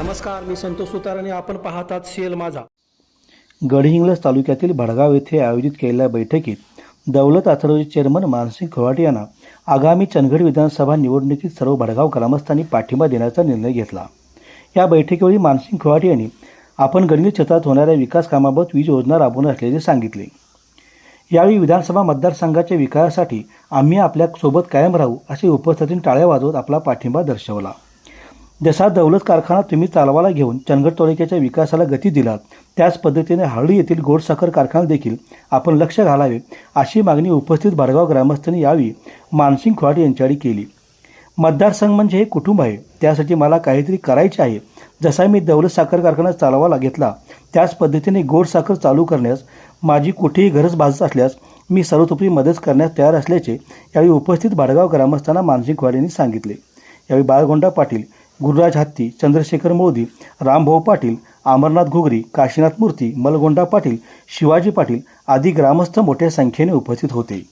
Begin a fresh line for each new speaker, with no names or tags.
नमस्कार मी संतोष सुतार आणि आपण पाहतात सीएल माझा.
गडहिंग्लज तालुक्यातील भडगाव येथे आयोजित केलेल्या बैठकीत दौलत अथर्वचे चेअरमन मानसिंग खवाटे यांना आगामी चंदगड विधानसभा निवडणुकीत सर्व भडगाव ग्रामस्थांनी पाठिंबा देण्याचा निर्णय घेतला. या बैठकीवेळी मानसिंग खवाटे यांनी आपण गणित क्षेत्रात होणाऱ्या विकास कामाबाबत वीज योजना राबवणार असल्याचे सांगितले. यावेळी विधानसभा मतदारसंघाच्या विकासासाठी आम्ही आपल्यासोबत कायम राहू असे उपस्थितीने टाळ्या वाजवत आपला पाठिंबा दर्शवला. जसा दौलत कारखाना तुम्ही चालवाला घेऊन चंदगड तालुक्याच्या विकासाला गती दिलात त्याच पद्धतीने हळू येथील गोड साखर कारखाना देखील आपण लक्ष घालावे अशी मागणी उपस्थित भडगाव ग्रामस्थांनी यावेळी मानसिंग खोट यांच्याकडे केली. मतदारसंघ म्हणजे हे कुटुंब आहे त्यासाठी मला काहीतरी करायचे आहे. जसा मी दौलत साखर कारखाना चालवायला घेतला त्याच पद्धतीने गोड साखर चालू करण्यास माझी कुठेही गरज भासत असल्यास मी सर्वतोपरी मदत करण्यास तयार असल्याचे यावेळी उपस्थित भाडगाव ग्रामस्थांना मानसिंग खोड यांनी सांगितले. यावेळी बाळगोंडा पाटील गुरुराज हत्ती चंद्रशेखर मोदी रामभाऊ पाटील अमरनाथ घुगरी काशीनाथ मूर्ती मलगोंडा पाटील शिवाजी पाटील आदी ग्रामस्थ मोठ्या संख्येने उपस्थित होते.